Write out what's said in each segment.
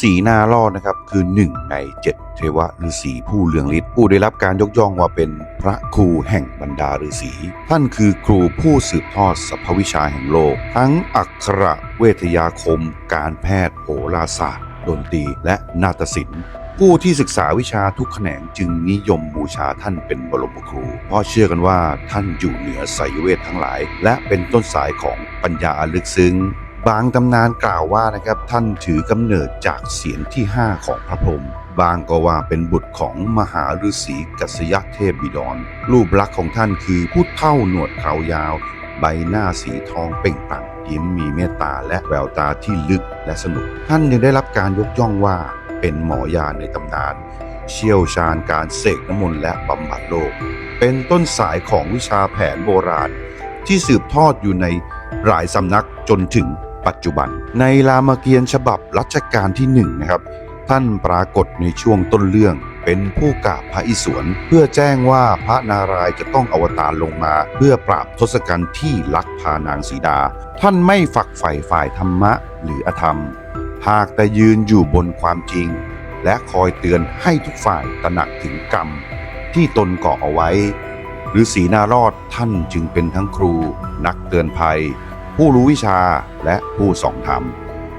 ษีนารอดนะครับคือหนึ่งในเจ็ดเทวฤาษีผู้เลืองฤทธิ์ผู้ได้รับการยกย่องว่าเป็นพระครูแห่งบรรดาฤาษีท่านคือครูผู้สืบทอดสรรพวิชาแห่งโลก ทั้งอักขระเวทยาคม การแพทย์โหราศาสตร์ดนตรีและนาฏศิลป์ผู้ที่ศึกษาวิชาทุกแขนงจึงนิยมบูชาท่านเป็นบรมครู เพราะเชื่อกันว่าท่านอยู่เหนือไสยเวททั้งหลาย และเป็นต้นสายของปัญญาลึกซึ้ง บางตำนานกล่าวว่านะครับท่านถือกำเนิดจากเสียงที่ 5 ของพระพรหมบางก็ว่าเป็นบุตรของมหาฤาษีกัสยเทพบิดร รูปลักษณ์ของท่านคือผู้เท่าหนวดเขายาว ใบหน้าสีทองเป่งปลั่งยิ้มมีเมตตาและแววตาที่ลึกและสนุก ท่านยังได้รับการยกย่องว่าเป็นหมอยาในตำนาน เชี่ยวชาญการเสกน้ำมนต์และบำบัดโรคเป็นต้นสายของวิชาแผนโบราณ ที่สืบทอดอยู่ในหลายสำนักจนถึง ปัจจุบัน ในรามเกียรติ์ฉบับรัชกาลที่หนึ่งนะครับท่านปรากฏในช่วงต้นเรื่องเป็นผู้กราบพระอิศวรเพื่อแจ้งว่าพระนารายจะต้องอวตารลงมา เพื่อปราบทศกัณฐ์ที่ลักพานางสีดา ท่านไม่ฝักใฝ่ฝ่ายธรรมะหรืออธรรม หากแต่ยืนอยู่บนความจริง และคอยเตือนให้ทุกฝ่ายตระหนักถึงกรรม ที่ตนก่อเอาไว้หรือสีนารอดท่านจึงเป็นทั้งครู นักเตือนภัย ผู้รู้วิชาและผู้ส่องธรรม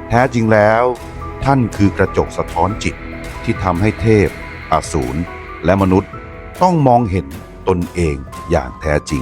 แท้จริงแล้ว ท่านคือกระจกสะท้อนจิตที่ทำให้เทพ อสูรและมนุษย์ต้องมองเห็นตนเองอย่างแท้จริง